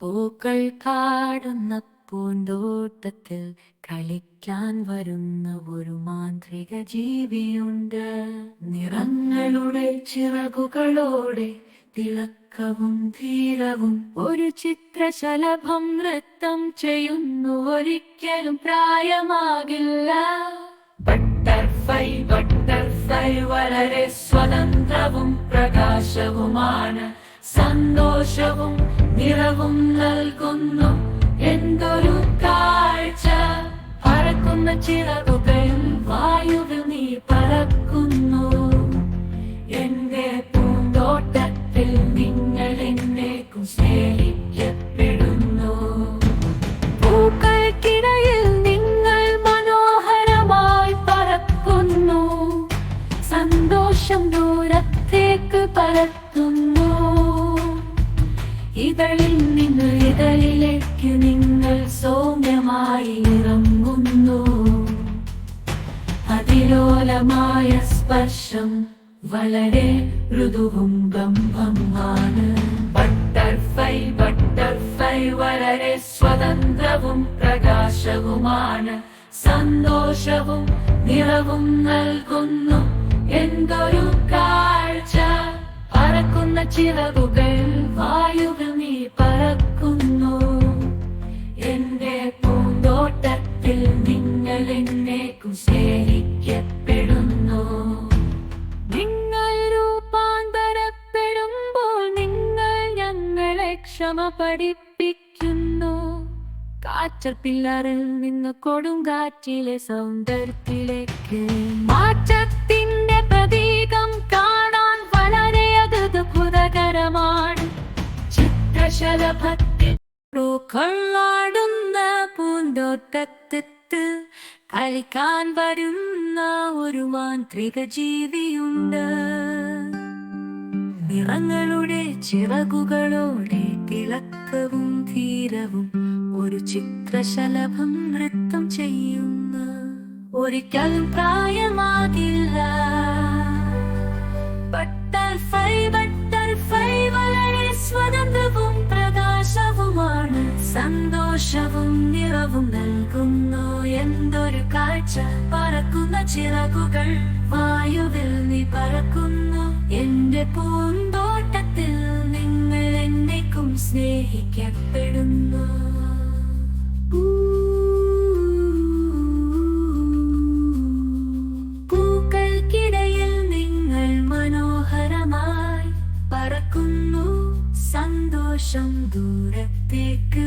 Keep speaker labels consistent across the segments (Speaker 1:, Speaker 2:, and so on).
Speaker 1: പൂക്കൾ കാടുന്ന പൂന്തോട്ടത്തിൽ കളിക്കാൻ വരുന്ന ഒരു മാന്ത്രിക ജീവിയുണ്ട്. നിറങ്ങളുടെ ചിറകുകളോടെ തിളക്കവും ധീരവും ഒരു ചിത്രശലഭം നൃത്തം ചെയ്യുന്നു. ഒരിക്കലും പ്രായമാകില്ല. ബട്ടർഫ്ലൈ ബട്ടർഫ്ലൈ വളരെ സ്വതന്ത്രവും പ്രകാശവുമാണ്. സന്തോഷവും നിറവും നൽകുന്നു. എന്തൊരു കാഴ്ച. പറക്കുന്ന ചിറകുകൾ വായുവിൽ നീ പറക്കുന്നു. എന്റെ പൂന്തോട്ടത്തിൽ നിങ്ങൾ എന്നേക്കും സ്നേഹിക്കപ്പെടുന്നു. പൂക്കൾക്കിടയിൽ നിങ്ങൾ മനോഹരമായി പറക്കുന്നു. സന്തോഷം ദൂരത്തേക്ക് പരത്തുന്നു. ഇതളിൽ നിന്ന് ഇതളിലേക്ക് നിങ്ങൾ സൗമ്യമായി ഇറങ്ങുന്നു. അതിലോലമായ സ്പർശം വളരെ മൃദുവും ഗംഭമാണ്. ബട്ടർഫ്ലൈ ബട്ടർഫ്ലൈ വളരെ സ്വതന്ത്രവും പ്രകാശവുമാണ്. സന്തോഷവും നിറവും നൽകുന്നു. എന്തൊരു കാഴ്ച? പറക്കുന്ന ചിറകുകൾ വായുവിൽ നിങ്ങൾ എന്നേക്കും സ്നേഹിക്കപ്പെടുന്നു. നിങ്ങൾ രൂപാന്തരപ്പെടുമ്പോൾ നിങ്ങൾ ഞങ്ങളെ ക്ഷമ പഠിപ്പിക്കുന്നു. കാറ്റർപില്ലറിൽ നിന്ന് കൊടുങ്കാറ്റിലെ സൗന്ദര്യത്തിലേക്ക്. മാറ്റത്തിന്റെ പ്രതീകം കാണാൻ വളരെ അത്ഭുതകരമാണ് ചിത്രശലഭത്തിൽ പൂക്കളാടുന്ന പൂന്തോട്ടത്തിത്ത് കളിക്കാൻ വരുന്ന ഒരു മാന്ത്രിക ജീവിയുണ്ട്. നിറങ്ങളുടെ ചിറകുകളോടെ തിളക്കവും ധീരവും ഒരു ചിത്രശലഭം നൃത്തം ചെയ്യുന്ന. ഒരിക്കലും പ്രായമാകില്ല. സന്തോഷവും നിറവും നൽകുന്നു. എന്തൊരു കാഴ്ച? പറക്കുന്ന ചിറകുകൾ വായുവിൽ നീ പറക്കുന്നു. എന്റെ പൂന്തോട്ടത്തിൽ നിങ്ങൾ എന്നേക്കും സ്നേഹിക്കപ്പെടുന്നു. പൂക്കൾക്കിടയിൽ നിങ്ങൾ മനോഹരമായി പറക്കുന്നു. സന്തോഷം ദൂരത്തേക്ക്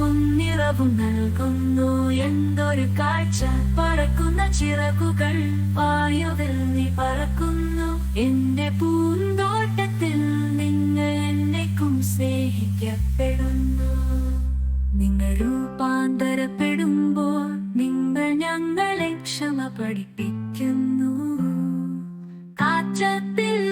Speaker 1: നിറവും നിറവും നൽകുന്നു. എന്തൊരു കാഴ്ച. പറക്കുന്ന ചിറകുകൾ വായുവിൽ നീ പറക്കുന്നു. എന്റെ പൂന്തോട്ടത്തിൽ നിങ്ങൾ എന്നേക്കും സ്നേഹിക്കപ്പെടുന്നു. നിങ്ങൾ രൂപാന്തരപ്പെടുമ്പോൾ നിങ്ങൾ ഞങ്ങളെ ക്ഷമ പഠിപ്പിക്കുന്നു. കാറ്റത്തിൽ